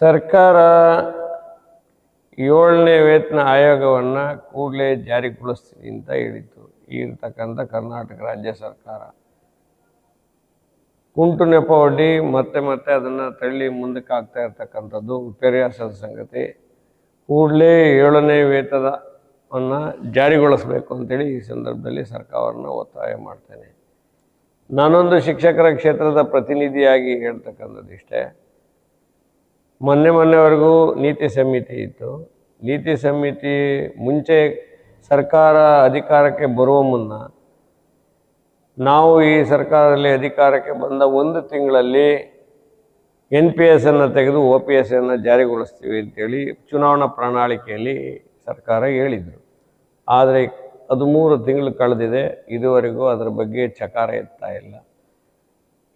ಸರ್ಕಾರ ಏಳನೇ ವೇತನ ಆಯೋಗವನ್ನು ಕೂಡಲೇ ಜಾರಿಗೊಳಿಸ್ತೀನಿ ಅಂತ ಹೇಳಿತು ಇರ್ತಕ್ಕಂಥ ಕರ್ನಾಟಕ ರಾಜ್ಯ ಸರ್ಕಾರ. ಕುಂಟು ನೆಪ ಒಡ್ಡಿ ಮತ್ತೆ ಮತ್ತೆ ಅದನ್ನು ತಳ್ಳಿ ಮುಂದಕ್ಕೆ ಆಗ್ತಾ ಇರ್ತಕ್ಕಂಥದ್ದು ವಿಪರ್ಯಾಸದ ಸಂಗತಿ. ಕೂಡಲೇ ಏಳನೇ ವೇತನವನ್ನು ಜಾರಿಗೊಳಿಸಬೇಕು ಅಂತೇಳಿ ಈ ಸಂದರ್ಭದಲ್ಲಿ ಸರ್ಕಾರವನ್ನು ಒತ್ತಾಯ ಮಾಡ್ತೇನೆ. ನಾನೊಂದು ಶಿಕ್ಷಕರ ಕ್ಷೇತ್ರದ ಪ್ರತಿನಿಧಿಯಾಗಿ ಹೇಳ್ತಕ್ಕಂಥದ್ದು ಇಷ್ಟೇ ಮೊನ್ನೆ ಮೊನ್ನೆವರೆಗೂ ನೀತಿ ಸಮಿತಿ ಇತ್ತು. ನೀತಿ ಸಮಿತಿ ಮುಂಚೆ ಸರ್ಕಾರ ಅಧಿಕಾರಕ್ಕೆ ಬರುವ ಮುನ್ನ ನಾವು ಈ ಸರ್ಕಾರದಲ್ಲಿ ಅಧಿಕಾರಕ್ಕೆ ಬಂದ ಒಂದು ತಿಂಗಳಲ್ಲಿ ಎನ್ ಪಿ ಎಸ್ ಅನ್ನು ತೆಗೆದು ಒ ಪಿ ಎಸ್ ಅನ್ನು ಜಾರಿಗೊಳಿಸ್ತೀವಿ ಅಂತೇಳಿ ಚುನಾವಣಾ ಪ್ರಣಾಳಿಕೆಯಲ್ಲಿ ಸರ್ಕಾರ ಹೇಳಿದರು. ಆದರೆ ಅದು ಮೂರು ತಿಂಗಳು ಕಳೆದಿದೆ. ಇದುವರೆಗೂ ಅದರ ಬಗ್ಗೆ ಚಕಾರ ಎತ್ತಾ ಇಲ್ಲ.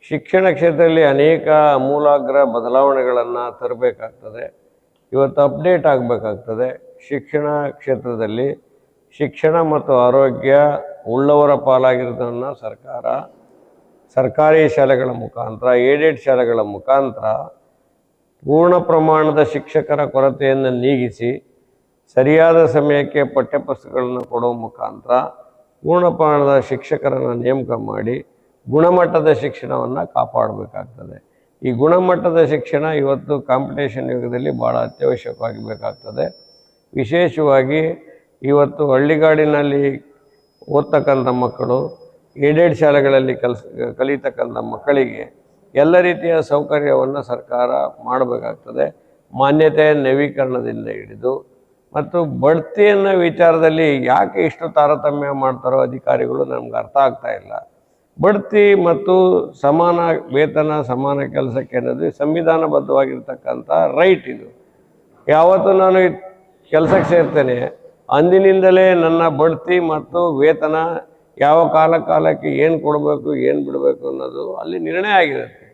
ಶಿಕ್ಷಣ ಕ್ಷೇತ್ರದಲ್ಲಿ ಅನೇಕ ಮೂಲಾಗ್ರ ಬದಲಾವಣೆಗಳನ್ನು ತರಬೇಕಾಗ್ತದೆ. ಇವತ್ತು ಅಪ್ಡೇಟ್ ಆಗಬೇಕಾಗ್ತದೆ. ಶಿಕ್ಷಣ ಕ್ಷೇತ್ರದಲ್ಲಿ ಶಿಕ್ಷಣ ಮತ್ತು ಆರೋಗ್ಯ ಉಳ್ಳವರ ಪಾಲಾಗಿರೋದನ್ನು ಸರ್ಕಾರ, ಸರ್ಕಾರಿ ಶಾಲೆಗಳ ಮುಖಾಂತರ, ಏಡೆಡ್ ಶಾಲೆಗಳ ಮುಖಾಂತರ ಪೂರ್ಣ ಪ್ರಮಾಣದ ಶಿಕ್ಷಕರ ಕೊರತೆಯನ್ನು ನೀಗಿಸಿ, ಸರಿಯಾದ ಸಮಯಕ್ಕೆ ಪಠ್ಯಪುಸ್ತಕಗಳನ್ನು ಕೊಡುವ ಮುಖಾಂತರ ಪೂರ್ಣ ಪ್ರಮಾಣದ ಶಿಕ್ಷಕರನ್ನು ನೇಮಕ ಮಾಡಿ ಗುಣಮಟ್ಟದ ಶಿಕ್ಷಣವನ್ನು ಕಾಪಾಡಬೇಕಾಗ್ತದೆ. ಈ ಗುಣಮಟ್ಟದ ಶಿಕ್ಷಣ ಇವತ್ತು ಕಾಂಪಿಟೇಷನ್ ಯುಗದಲ್ಲಿ ಭಾಳ ಅತ್ಯವಶ್ಯಕವಾಗಿ ಬೇಕಾಗ್ತದೆ. ವಿಶೇಷವಾಗಿ ಇವತ್ತು ಹಳ್ಳಿಗಾಡಿನಲ್ಲಿ ಓದ್ತಕ್ಕಂಥ ಮಕ್ಕಳು, ಏಡೆಡ್ ಶಾಲೆಗಳಲ್ಲಿ ಕಲಿಸ್, ಕಲಿತಕ್ಕಂಥ ಮಕ್ಕಳಿಗೆ ಎಲ್ಲ ರೀತಿಯ ಸೌಕರ್ಯವನ್ನು ಸರ್ಕಾರ ಮಾಡಬೇಕಾಗ್ತದೆ. ಮಾನ್ಯತೆ ನವೀಕರಣದಿಂದ ಹಿಡಿದು ಮತ್ತು ಬಡ್ತಿಯನ್ನು ವಿಚಾರದಲ್ಲಿ ಯಾಕೆ ಇಷ್ಟು ತಾರತಮ್ಯ ಮಾಡ್ತಾರೋ ಅಧಿಕಾರಿಗಳು ನಮ್ಗೆ ಅರ್ಥ ಆಗ್ತಾ ಇಲ್ಲ. ಬಡ್ತಿ ಮತ್ತು ಸಮಾನ ವೇತನ, ಸಮಾನ ಕೆಲಸಕ್ಕೆ ಅನ್ನೋದು ಸಂವಿಧಾನಬದ್ಧವಾಗಿರ್ತಕ್ಕಂಥ ರೈಟ್ ಇದು. ಯಾವತ್ತು ನಾನು ಕೆಲಸಕ್ಕೆ ಸೇರ್ತೇನೆ, ಅಂದಿನಿಂದಲೇ ನನ್ನ ಬಡ್ತಿ ಮತ್ತು ವೇತನ ಯಾವ ಕಾಲ ಕಾಲಕ್ಕೆ ಏನು ಕೊಡಬೇಕು, ಏನು ಬಿಡಬೇಕು ಅನ್ನೋದು ಅಲ್ಲಿ ನಿರ್ಣಯ ಆಗಿರುತ್ತೆ.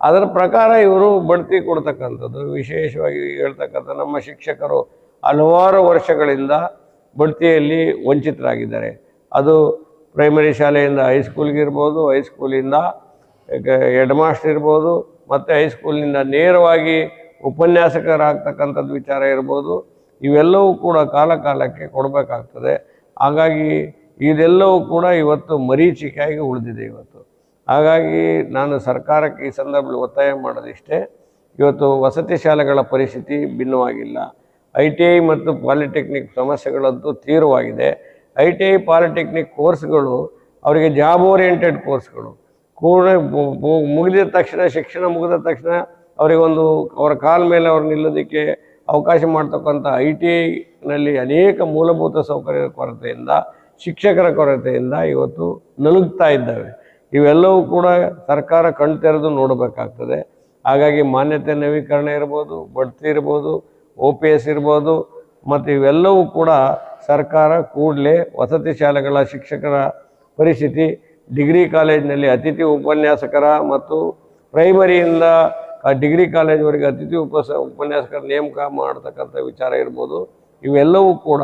ಅದರ ಪ್ರಕಾರ ಇವರು ಬಡ್ತಿ ಕೊಡ್ತಕ್ಕಂಥದ್ದು. ವಿಶೇಷವಾಗಿ ಹೇಳ್ತಕ್ಕಂಥ ನಮ್ಮ ಶಿಕ್ಷಕರು ಹಲವಾರು ವರ್ಷಗಳಿಂದ ಬಡ್ತಿಯಲ್ಲಿ ವಂಚಿತರಾಗಿದ್ದಾರೆ. ಅದು ಪ್ರೈಮರಿ ಶಾಲೆಯಿಂದ ಹೈಸ್ಕೂಲ್ಗೆ ಇರ್ಬೋದು ಹೈಸ್ಕೂಲಿಂದ ಹೆಡ್ ಮಾಸ್ಟರ್ ಇರ್ಬೋದು, ಮತ್ತು ಹೈಸ್ಕೂಲಿನಿಂದ ನೇರವಾಗಿ ಉಪನ್ಯಾಸಕರಾಗ್ತಕ್ಕಂಥದ್ದು ವಿಚಾರ ಇರ್ಬೋದು. ಇವೆಲ್ಲವೂ ಕೂಡ ಕಾಲ ಕಾಲಕ್ಕೆ ಕೊಡಬೇಕಾಗ್ತದೆ. ಹಾಗಾಗಿ ಇದೆಲ್ಲವೂ ಕೂಡ ಇವತ್ತು ಮರೀಚಿಕೆಯಾಗಿ ಉಳಿದಿದೆ ಇವತ್ತು. ಹಾಗಾಗಿ ನಾನು ಸರ್ಕಾರಕ್ಕೆ ಈ ಸಂದರ್ಭದಲ್ಲಿ ಒತ್ತಾಯ ಮಾಡೋದಿಷ್ಟೇ. ಇವತ್ತು ವಸತಿ ಶಾಲೆಗಳ ಪರಿಸ್ಥಿತಿ ಭಿನ್ನವಾಗಿಲ್ಲ. ಐ ಟಿ ಐ ಮತ್ತು ಪಾಲಿಟೆಕ್ನಿಕ್ ಸಮಸ್ಯೆಗಳಂತೂ ತೀವ್ರವಾಗಿದೆ. ಐ ಟಿ ಐ ಪಾಲಿಟೆಕ್ನಿಕ್ ಕೋರ್ಸ್ಗಳು, ಅವರಿಗೆ ಜಾಬ್ ಓರಿಯೆಂಟೆಡ್ ಕೋರ್ಸ್ಗಳು. ಕೂಡ ಮುಗಿದ ತಕ್ಷಣ, ಶಿಕ್ಷಣ ಮುಗಿದ ತಕ್ಷಣ ಅವರಿಗೊಂದು ಅವರ ಕಾಲ ಮೇಲೆ ಅವ್ರು ನಿಲ್ಲೋದಕ್ಕೆ ಅವಕಾಶ ಮಾಡ್ತಕ್ಕಂಥ ಐ ಟಿ ಐನಲ್ಲಿ ಅನೇಕ ಮೂಲಭೂತ ಸೌಕರ್ಯದ ಕೊರತೆಯಿಂದ, ಶಿಕ್ಷಕರ ಕೊರತೆಯಿಂದ ಇವತ್ತು ನಲುಗ್ತಾ ಇದ್ದಾವೆ. ಇವೆಲ್ಲವೂ ಕೂಡ ಸರ್ಕಾರ ಕಣ್ ತೆರೆದು ನೋಡಬೇಕಾಗ್ತದೆ. ಹಾಗಾಗಿ ಮಾನ್ಯತೆ ನವೀಕರಣ ಇರ್ಬೋದು, ಬಡ್ತಿ ಇರ್ಬೋದು ಒ ಪಿ ಎಸ್ ಇರ್ಬೋದು, ಮತ್ತು ಇವೆಲ್ಲವೂ ಕೂಡ ಸರ್ಕಾರ ಕೂಡಲೇ ವಸತಿ ಶಾಲೆಗಳ ಶಿಕ್ಷಕರ ಪರಿಸ್ಥಿತಿ, ಡಿಗ್ರಿ ಕಾಲೇಜಿನಲ್ಲಿ ಅತಿಥಿ ಉಪನ್ಯಾಸಕರ ಮತ್ತು ಪ್ರೈಮರಿಯಿಂದ ಡಿಗ್ರಿ ಕಾಲೇಜ್ವರೆಗೆ ಅತಿಥಿ ಉಪಸ, ಉಪನ್ಯಾಸಕರ ನೇಮಕ ಮಾಡತಕ್ಕಂಥ ವಿಚಾರ ಇರ್ಬೋದು. ಇವೆಲ್ಲವೂ ಕೂಡ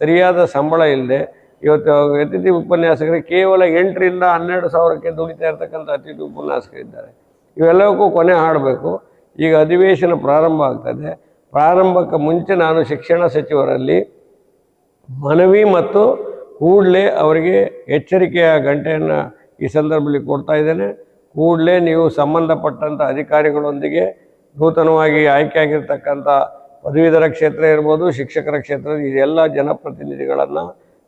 ಸರಿಯಾದ ಸಂಬಳ ಇಲ್ಲದೆ ಇವತ್ತು ಅತಿಥಿ ಉಪನ್ಯಾಸಕರಿಗೆ ಕೇವಲ ಎಂಟರಿಂದ ಹನ್ನೆರಡು ಸಾವಿರಕ್ಕೆ ದುಡಿತಾ ಇರ್ತಕ್ಕಂಥ ಅತಿಥಿ ಉಪನ್ಯಾಸಕರಿದ್ದಾರೆ. ಇವೆಲ್ಲವಕ್ಕೂ ಕೊನೆ ಹಾಡಬೇಕು. ಈಗ ಅಧಿವೇಶನ ಪ್ರಾರಂಭ ಆಗ್ತದೆ ಪ್ರಾರಂಭಕ್ಕೆ ಮುಂಚೆ ನಾನು ಶಿಕ್ಷಣ ಸಚಿವರಲ್ಲಿ ಮನವಿ ಮತ್ತು ಕೂಡಲೇ ಅವರಿಗೆ ಎಚ್ಚರಿಕೆಯ ಗಂಟೆಯನ್ನು ಈ ಸಂದರ್ಭದಲ್ಲಿ ಕೊಡ್ತಾ ಇದ್ದೇನೆ. ಕೂಡಲೇ ನೀವು ಸಂಬಂಧಪಟ್ಟಂಥ ಅಧಿಕಾರಿಗಳೊಂದಿಗೆ ನೂತನವಾಗಿ ಆಯ್ಕೆಯಾಗಿರ್ತಕ್ಕಂಥ ಪದವೀಧರ ಕ್ಷೇತ್ರ ಇರ್ಬೋದು, ಶಿಕ್ಷಕರ ಕ್ಷೇತ್ರ ಇದೆಲ್ಲ ಜನಪ್ರತಿನಿಧಿಗಳನ್ನು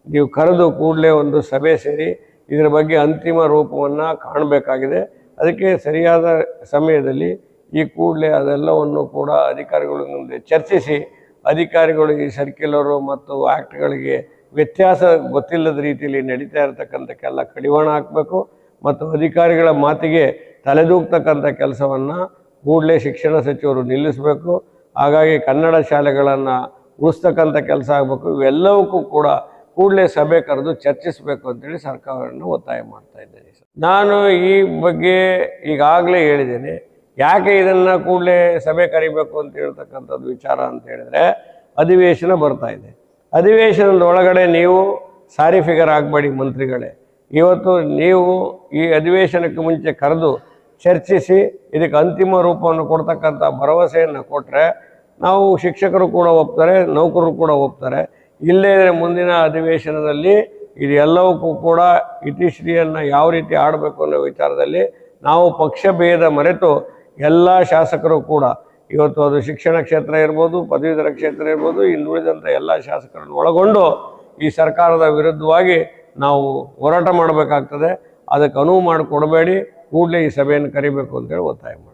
ನೀವು ಕರೆದು ಕೂಡಲೇ ಒಂದು ಸಭೆ ಸೇರಿ ಇದರ ಬಗ್ಗೆ ಅಂತಿಮ ರೂಪವನ್ನು ಕಾಣಬೇಕಾಗಿದೆ. ಅದಕ್ಕೆ ಸರಿಯಾದ ಸಮಯದಲ್ಲಿ ಈ ಕೂಡಲೇ ಅದೆಲ್ಲವನ್ನು ಕೂಡ ಅಧಿಕಾರಿಗಳ ಮುಂದೆ ಚರ್ಚಿಸಿ ಅಧಿಕಾರಿಗಳು ಈ ಸರ್ಕ್ಯುಲರು ಮತ್ತು ಆ್ಯಕ್ಟ್ಗಳಿಗೆ ವ್ಯತ್ಯಾಸ ಗೊತ್ತಿಲ್ಲದ ರೀತಿಯಲ್ಲಿ ನಡೀತಾ ಇರತಕ್ಕಂಥಕ್ಕೆಲ್ಲ ಕಡಿವಾಣ ಹಾಕಬೇಕು ಮತ್ತು ಅಧಿಕಾರಿಗಳ ಮಾತಿಗೆ ತಲೆದೂಗ್ತಕ್ಕಂಥ ಕೆಲಸವನ್ನು ಕೂಡಲೇ ಶಿಕ್ಷಣ ಸಚಿವರು ನಿಲ್ಲಿಸಬೇಕು. ಹಾಗಾಗಿ ಕನ್ನಡ ಶಾಲೆಗಳನ್ನು ಉಳಿಸ್ತಕ್ಕಂಥ ಕೆಲಸ ಆಗಬೇಕು. ಇವೆಲ್ಲವಕ್ಕೂ ಕೂಡ ಕೂಡಲೇ ಸಭೆ ಕರೆದು ಚರ್ಚಿಸಬೇಕು ಅಂತೇಳಿ ಸರ್ಕಾರವನ್ನು ಒತ್ತಾಯ ಮಾಡ್ತಾ ಇದ್ದೇನೆ ನಾನು ಈ ಬಗ್ಗೆ ಈಗಾಗಲೇ ಹೇಳಿದ್ದೇನೆ. ಯಾಕೆ ಇದನ್ನು ಕೂಡಲೇ ಸಭೆ ಕರಿಬೇಕು ಅಂತ ಹೇಳ್ತಕ್ಕಂಥದ್ದು ವಿಚಾರ ಅಂತ ಹೇಳಿದ್ರೆ ಅಧಿವೇಶನ ಬರ್ತಾ ಇದೆ. ಅಧಿವೇಶನದ ಒಳಗಡೆ ನೀವು ಸಾರಿ ಫಿಗರ್ ಆಗಬೇಡಿ ಮಂತ್ರಿಗಳೇ. ಇವತ್ತು ನೀವು ಈ ಅಧಿವೇಶನಕ್ಕೆ ಮುಂಚೆ ಕರೆದು ಚರ್ಚಿಸಿ ಇದಕ್ಕೆ ಅಂತಿಮ ರೂಪವನ್ನು ಕೊಡ್ತಕ್ಕಂಥ ಭರವಸೆಯನ್ನು ಕೊಟ್ಟರೆ ನಾವು ಶಿಕ್ಷಕರು ಕೂಡ ಒಪ್ತಾರೆ, ನೌಕರರು ಕೂಡ ಒಪ್ತಾರೆ. ಇಲ್ಲೇ ಮುಂದಿನ ಅಧಿವೇಶನದಲ್ಲಿ ಇದೆಲ್ಲವಕ್ಕೂ ಕೂಡ ಇತಿಶ್ರೀಯನ್ನು ಯಾವ ರೀತಿ ಆಡಬೇಕು ಅನ್ನೋ ವಿಚಾರದಲ್ಲಿ ನಾವು ಪಕ್ಷ ಭೇದ ಮರೆತು ಎಲ್ಲ ಶಾಸಕರು ಕೂಡ, ಇವತ್ತು ಅದು ಶಿಕ್ಷಣ ಕ್ಷೇತ್ರ ಇರ್ಬೋದು, ಪದವೀಧರ ಕ್ಷೇತ್ರ ಇರ್ಬೋದು ಇನ್ನುಳಿದಂಥ ಎಲ್ಲ ಶಾಸಕರನ್ನು ಒಳಗೊಂಡು ಈ ಸರ್ಕಾರದ ವಿರುದ್ಧವಾಗಿ ನಾವು ಹೋರಾಟ ಮಾಡಬೇಕಾಗ್ತದೆ. ಅದಕ್ಕೆ ಅನುವು ಮಾಡಿಕೊಡಬೇಡಿ. ಕೂಡಲೇ ಈ ಸಭೆಯನ್ನು ಕರಿಬೇಕು ಅಂತೇಳಿ ಒತ್ತಾಯ ಮಾಡಿ